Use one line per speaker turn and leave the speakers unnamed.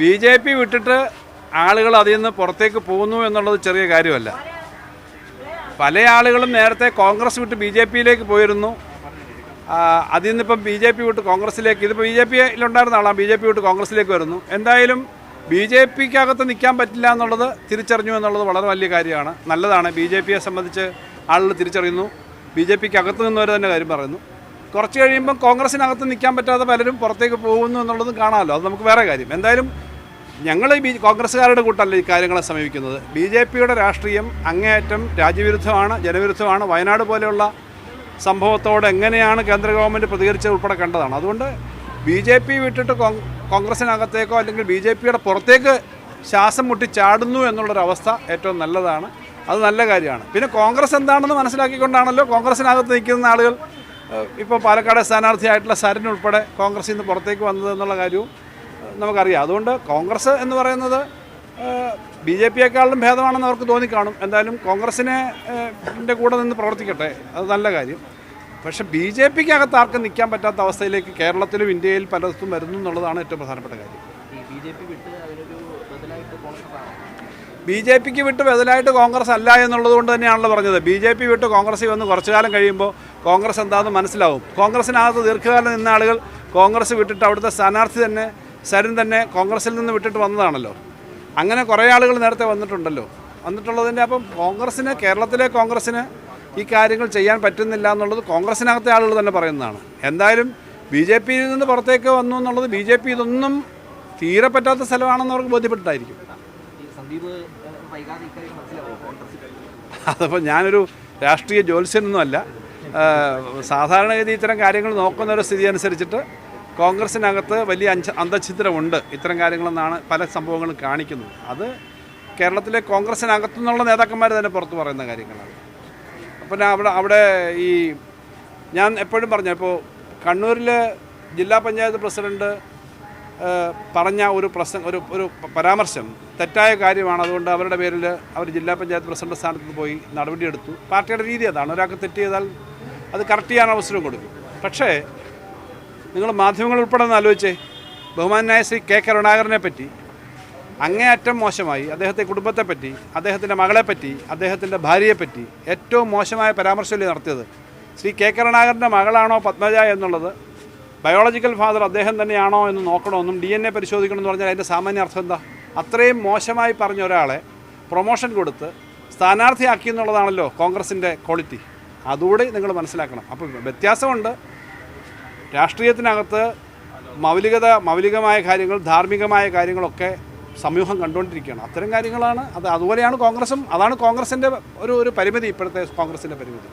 B J P വിട്ടിട്ട് ആളുകൾ അതിൽ നിന്ന് പുറത്തേക്ക് പോകുന്നു എന്നുള്ളത് ചെറിയ കാര്യമല്ല. പല ആളുകളും നേരത്തെ കോൺഗ്രസ് വിട്ട് ബി ജെ പിയിലേക്ക് പോയിരുന്നു. അതിൽ നിന്നിപ്പം ബി ജെ പി വിട്ട് കോൺഗ്രസ്സിലേക്ക് ഇതിപ്പോൾ ബി ജെ പിയിലുണ്ടായിരുന്ന ആളാണ് ബി ജെ പി വിട്ട് കോൺഗ്രസ്സിലേക്ക് വരുന്നു. എന്തായാലും ബി ജെ പിക്കകത്ത് നിൽക്കാൻ പറ്റില്ല എന്നുള്ളത് തിരിച്ചറിഞ്ഞു എന്നുള്ളത് വളരെ വലിയ കാര്യമാണ്. നല്ലതാണ്. ബി ജെ പിയെ സംബന്ധിച്ച് ആളുകൾ തിരിച്ചറിയുന്നു. ബി ജെ പിക്ക് അകത്ത് നിന്നവർ തന്നെ കാര്യം പറയുന്നു. കുറച്ച് കഴിയുമ്പം കോൺഗ്രസിനകത്ത് നിൽക്കാൻ പറ്റാതെ പലരും പുറത്തേക്ക് പോകുന്നു എന്നുള്ളതും കാണാമല്ലോ. അത് നമുക്ക് വേറെ കാര്യം. എന്തായാലും ഞങ്ങൾ ബി കോൺഗ്രസ്സുകാരുടെ കൂട്ടല്ല ഈ കാര്യങ്ങളെ സമീപിക്കുന്നത്. ബി ജെ പിയുടെ രാഷ്ട്രീയം അങ്ങേയറ്റം രാജ്യവിരുദ്ധമാണ് ജനവിരുദ്ധമാണ്. വയനാട് പോലെയുള്ള സംഭവത്തോട് എങ്ങനെയാണ് കേന്ദ്ര ഗവൺമെന്റ് പ്രതികരിച്ചത് ഉൾപ്പെടെ കണ്ടതാണ്. അതുകൊണ്ട് ബി ജെ പി വിട്ടിട്ട് കോൺ- കോൺഗ്രസിനകത്തേക്കോ അല്ലെങ്കിൽ ബി ജെ പിയുടെ പുറത്തേക്ക് ശ്വാസം മുട്ടി ചാടുന്നു എന്നുള്ളൊരവസ്ഥ ഏറ്റവും നല്ലതാണ്. അത് നല്ല കാര്യമാണ്. പിന്നെ കോൺഗ്രസ് എന്താണെന്ന് മനസ്സിലാക്കിക്കൊണ്ടാണല്ലോ കോൺഗ്രസിനകത്ത് നിൽക്കുന്ന ആളുകൾ ഇപ്പോൾ പാലക്കാട് സ്ഥാനാർത്ഥിയായിട്ടുള്ള സരൻ ഉൾപ്പെടെ കോൺഗ്രസിൽ നിന്ന് പുറത്തേക്ക് വന്നത് എന്നുള്ള കാര്യവും നമുക്കറിയാം. അതുകൊണ്ട് കോൺഗ്രസ് എന്ന് പറയുന്നത് ബി ജെ പിയെക്കാളും ഭേദമാണെന്ന് അവർക്ക് തോന്നിക്കാണും. എന്തായാലും കോൺഗ്രസിനെ കൂടെ നിന്ന് പ്രവർത്തിക്കട്ടെ. അത് നല്ല കാര്യം. പക്ഷേ ബി ജെ പിക്ക് അകത്ത് ആർക്കും നിൽക്കാൻ പറ്റാത്ത അവസ്ഥയിലേക്ക് കേരളത്തിലും ഇന്ത്യയിൽ പലയിടത്തും വരുന്നു എന്നുള്ളതാണ് ഏറ്റവും പ്രധാനപ്പെട്ട കാര്യം.
ബി ജെ കോൺഗ്രസ്
പിക്ക് വിട്ട് ബദലായിട്ട് കോൺഗ്രസ് അല്ല എന്നുള്ളത് കൊണ്ട് തന്നെയാണല്ലോ പറഞ്ഞത്. ബി ജെ പി വിട്ട് കോൺഗ്രസ്സിൽ വന്ന് കുറച്ചു കാലം കഴിയുമ്പോൾ കോൺഗ്രസ് എന്താണെന്ന് മനസ്സിലാവും. കോൺഗ്രസിനകത്ത് ദീർഘകാലം നിന്ന ആളുകൾ കോൺഗ്രസ് വിട്ടിട്ട് അവിടുത്തെ സ്ഥാനാർത്ഥി തന്നെ സരൻ തന്നെ കോൺഗ്രസിൽ നിന്ന് വിട്ടിട്ട് വന്നതാണല്ലോ. അങ്ങനെ കുറേ ആളുകൾ നേരത്തെ വന്നിട്ടുണ്ടല്ലോ. വന്നിട്ടുള്ളതിന്റെ അപ്പം കോൺഗ്രസ്സിന് കേരളത്തിലെ കോൺഗ്രസ്സിന് ഈ കാര്യങ്ങൾ ചെയ്യാൻ പറ്റുന്നില്ല എന്നുള്ളത് കോൺഗ്രസ്സിനകത്തെ ആളുകൾ തന്നെ പറയുന്നതാണ്. എന്തായാലും ബി ജെ പിയിൽ നിന്ന് പുറത്തേക്ക് വന്നു എന്നുള്ളത് ബി ജെ പി ഇതൊന്നും തീരെ പറ്റാത്ത സ്ഥലമാണെന്ന് അവർക്ക്
കോൺഗ്രസ്
അതപ്പോൾ ഞാനൊരു രാഷ്ട്രീയ ജ്യോത്സ്യനൊന്നുമല്ല. സാധാരണഗതി ഇത്തരം കാര്യങ്ങൾ നോക്കുന്ന ഒരു സ്ഥിതി അനുസരിച്ചിട്ട് കോൺഗ്രസിനകത്ത് വലിയ അഞ്ച അന്തഛിദ്രമുണ്ട്. ഇത്തരം കാര്യങ്ങളെന്നാണ് പല സംഭവങ്ങളും കാണിക്കുന്നത്. അത് കേരളത്തിലെ കോൺഗ്രസിനകത്തു നിന്നുള്ള നേതാക്കന്മാർ തന്നെ പുറത്തു പറയുന്ന കാര്യങ്ങളാണ്. അപ്പം അവിടെ അവിടെ ഈ ഞാൻ എപ്പോഴും പറഞ്ഞു ഇപ്പോൾ കണ്ണൂരിൽ ജില്ലാ പഞ്ചായത്ത് പ്രസിഡന്റ് പറഞ്ഞ ഒരു പ്രസംഗ ഒരു ഒരു പരാമർശം തെറ്റായ കാര്യമാണ്. അതുകൊണ്ട് അവരുടെ പേരിൽ അവർ ജില്ലാ പഞ്ചായത്ത് പ്രസിഡന്റ് സ്ഥാനത്ത് പോയി നടപടിയെടുത്തു. പാർട്ടിയുടെ രീതി അതാണ്. ഒരാൾക്ക് തെറ്റ് ചെയ്താൽ അത് കറക്റ്റ് ചെയ്യാൻ അവസരം കൊടുക്കും. പക്ഷേ നിങ്ങൾ മാധ്യമങ്ങൾ ഉൾപ്പെടെ ഒന്ന് ആലോചിച്ചേ. ബഹുമാനായ ശ്രീ കെ കരുണാകരനെ പറ്റി അങ്ങേയറ്റം മോശമായി അദ്ദേഹത്തെ കുടുംബത്തെപ്പറ്റി അദ്ദേഹത്തിന്റെ മകളെപ്പറ്റി അദ്ദേഹത്തിന്റെ ഭാര്യയെപ്പറ്റി ഏറ്റവും മോശമായ പരാമർശമല്ലേ നടത്തിയത്? ശ്രീ കെ കരുണാകരന്റെ മകളാണോ പത്മജ എന്നുള്ളത് ബയോളജിക്കൽ ഫാദർ അദ്ദേഹം തന്നെയാണോ എന്ന് നോക്കണമെന്നും ഡി എൻ എ പരിശോധിക്കണമെന്ന് പറഞ്ഞാൽ അതിന്റെ സാമാന്യ അർത്ഥം എന്താ? അത്രയും മോശമായി പറഞ്ഞ ഒരാളെ പ്രൊമോഷൻ കൊടുത്ത് സ്ഥാനാർത്ഥിയാക്കി എന്നുള്ളതാണല്ലോ കോൺഗ്രസിന്റെ ക്വാളിറ്റി. അതുകൂടി നിങ്ങൾ മനസ്സിലാക്കണം. അപ്പോൾ വ്യത്യാസമുണ്ട്. രാഷ്ട്രീയത്തിനകത്ത് മൗലികത മൗലികമായ കാര്യങ്ങൾ ധാർമ്മികമായ കാര്യങ്ങളൊക്കെ സമൂഹം കണ്ടുകൊണ്ടിരിക്കുകയാണ്. അത്തരം കാര്യങ്ങളാണ് അത് അതുപോലെയാണ് കോൺഗ്രസും അതാണ് കോൺഗ്രസിന്റെ ഒരു ഒരു പരിമിതി ഇപ്പോഴത്തെ കോൺഗ്രസിന്റെ പരിമിതി.